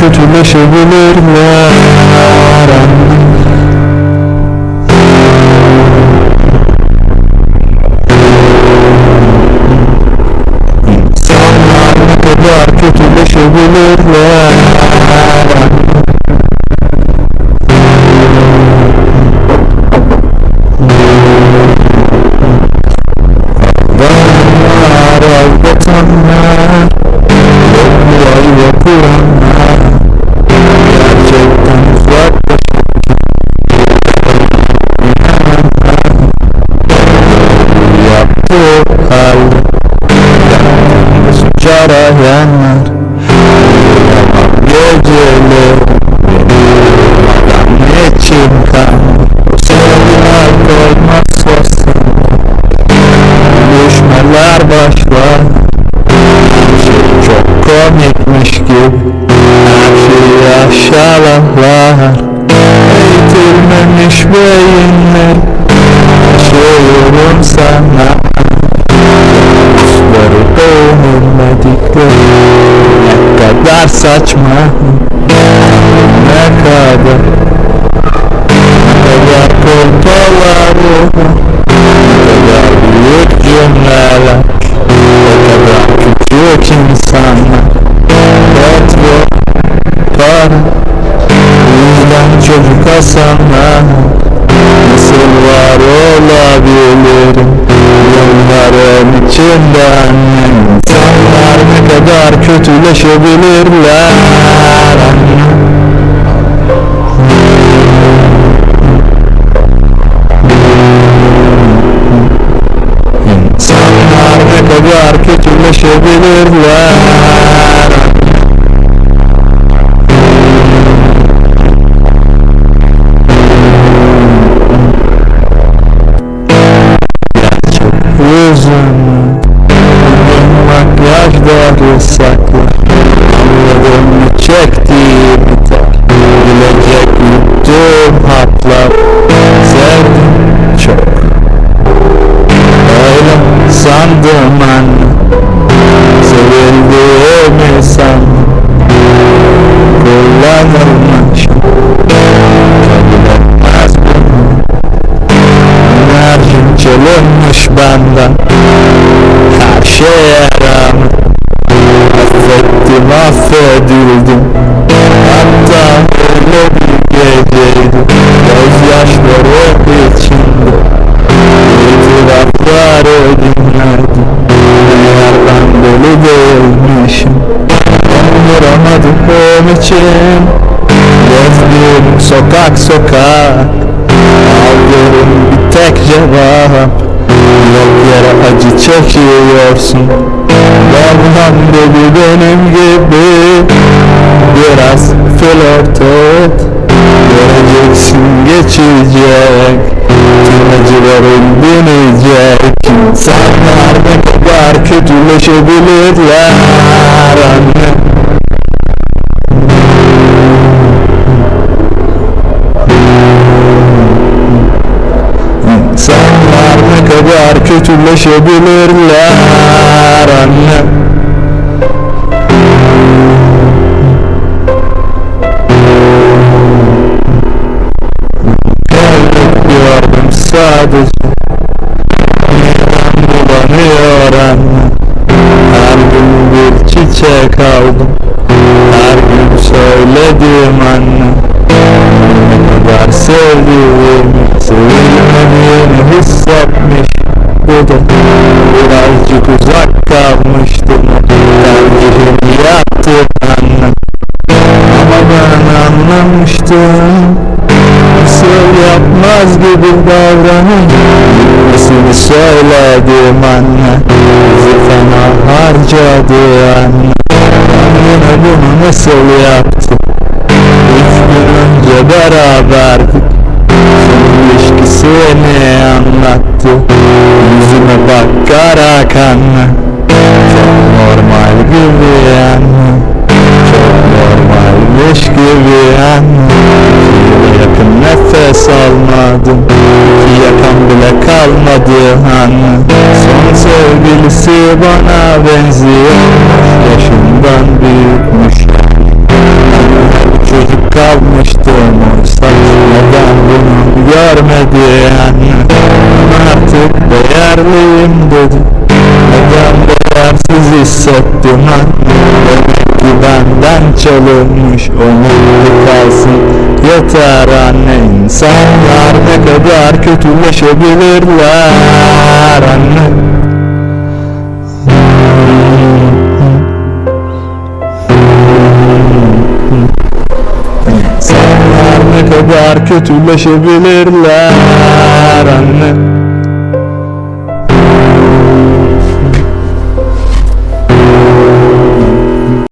kötüleşebilirler İnsanlar ne kadar kötüleşebilirler uzaklaşanlar Yaptığı halde Kendini suç arayanlar Yalan geceler kan O sevgiler koymaz olsun Düşmeler başlar şey çok komikmiş gibi Her şeyi aşağılar Eğitilmemiş beyinler saçma. Ne kadar? Kadar kolpalar kadar büyük cümleler. Kadar küçük insanlar. Petrol, para. Yüzden çocuk asanlar. Nasıl var olabilirim? Yılların içinde annem kadar kötüleşebilirler. İnsanlar ne kadar kötüleşebilirler. Bugün saklı Anladım çektiği biter Bilecek yuttuğum haplar Sevdim çok Öyle sandım anne Sevildiğimi sandım Kullanılmışım Kabul bunu Enerjim çalınmış benden Her şeye rağmen Affettim affedildim Hatta öyle bir geceydi Gözyaşları içinde İtirafları dinledim Meğer ben deli değilmişim. Kandıramadım için. Gezdim sokak sokak. Aldığım bir tek cevap. Yok yere acı çekiyorsun Davran deli benim gibi Biraz flört et. Göreceksin geçecek Tüm acıların dinecek İnsanlar ne kadar kötüleşebilirler anne İnsanlar ne kadar kötüleşebilirler sadece anne Her gün bir çiçek aldım. Her gün söyledim anne. Ne kadar sevdiğimi Sevilmediğini hissetmiş. Da birazcık uzak kalmıştım Tercihimi yaptı anne. Ama ben anlamıştım yapmaz gibi davranır Gitmesini söyledim anne. Bizi fena harcadı anne. Yine bunu nasıl yaptı? Üç gün önce beraberdik. Son ilişkisini anlattı. Yüzüme bakarak anne Çok normal gibi anne. Çok normalmiş gibi anne nefes almadım Ki yakan bile kalmadı hani Son sevgilisi bana benziyor. Yaşımdan büyükmüş. Çocuk kalmıştı oysa Neden bunu görmedi yani Artık değerliyim dedi. Neden değersiz hissettim hani ki benden çalınmış o kalsın. Yeter anne insanlar ne kadar kötüleşebilirler anne. İnsanlar ne kadar kötüleşebilirler anne